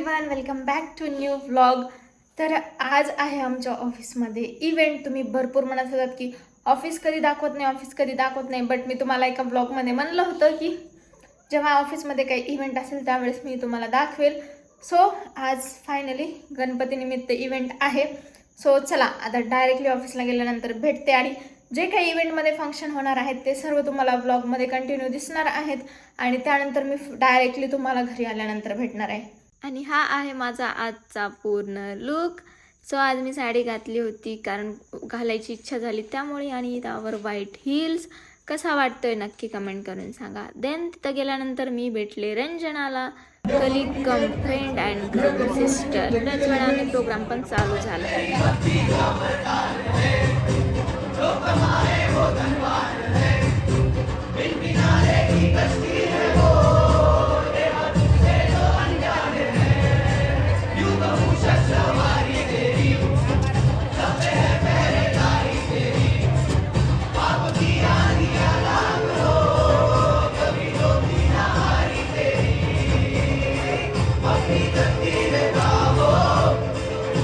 Everyone welcome back to new vlog तर आज आहे आमच्या ऑफिसमध्ये इव्हेंट तुम्ही भरपूर म्हणत होतात की ऑफिस कधी दाखवत नाही ऑफिस कधी दाखवत नाही. बट मी तुम्हाला एका ब्लॉगमध्ये म्हणलं होतं की जेव्हा ऑफिसमध्ये काही इव्हेंट असेल त्यावेळेस मी तुम्हाला दाखवेल. सो आज फायनली गणपतीनिमित्त इव्हेंट आहे. सो चला आता डायरेक्टली ऑफिसला गेल्यानंतर भेटते आणि जे काही इव्हेंटमध्ये फंक्शन होणार आहेत ते सर्व तुम्हाला ब्लॉगमध्ये कंटिन्यू दिसणार आहेत. आणि त्यानंतर मी डायरेक्टली तुम्हाला घरी आल्यानंतर भेटणार आहे. आणि हा आहे माझा आजचा पूर्ण लुक सो आज मी साडी घातली होती कारण घालायची इच्छा झाली त्यामुळे आणि त्यावर व्हाईट हिल्स कसा वाटतोय नक्की कमेंट करून सांगा. देन तिथं गेल्यानंतर मी भेटले रंजनाला colleague cum friend and cum sister त्याच वेळाने प्रोग्राम पण चालू झाला.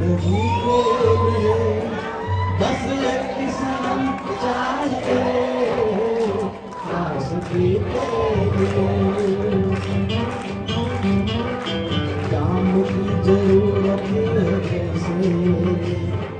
जिंदगी के लिए बस एक किस्म चाहिए सांस की काम की जरूरत है जैसे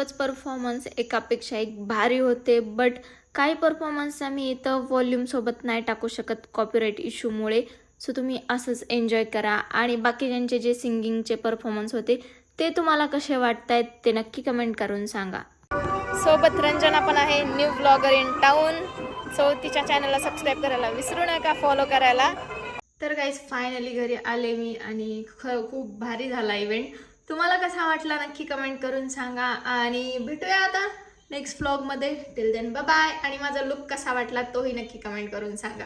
सर्वच परफॉर्मन्स एकापेक्षा एक भारी होते बट काही परफॉर्मन्स आम्ही इथं व्हॉल्यूमसोबत नाही टाकू शकत कॉपीराईट इश्यूमुळे सो तुम्ही असंच एन्जॉय करा. आणि बाकीच्यांचे जे सिंगिंगचे परफॉर्मन्स होते ते तुम्हाला कसे वाटत आहेत ते नक्की कमेंट करून सांगा. सोबत रंजना पण आहे new blogger in town so तिच्या चॅनलला सबस्क्राईब करायला विसरू नका फॉलो करायला. तर काहीच फायनली घरी आले मी आणि ख खूप भारी झाला इव्हेंट तुम्हाला कसा वाटला नक्की कमेंट करून सांगा. आणि भेटूया आता नेक्स्ट व्लॉगमध्ये टिल देन बाय आणि माझा लुक कसा वाटला तोही नक्की कमेंट करून सांगा.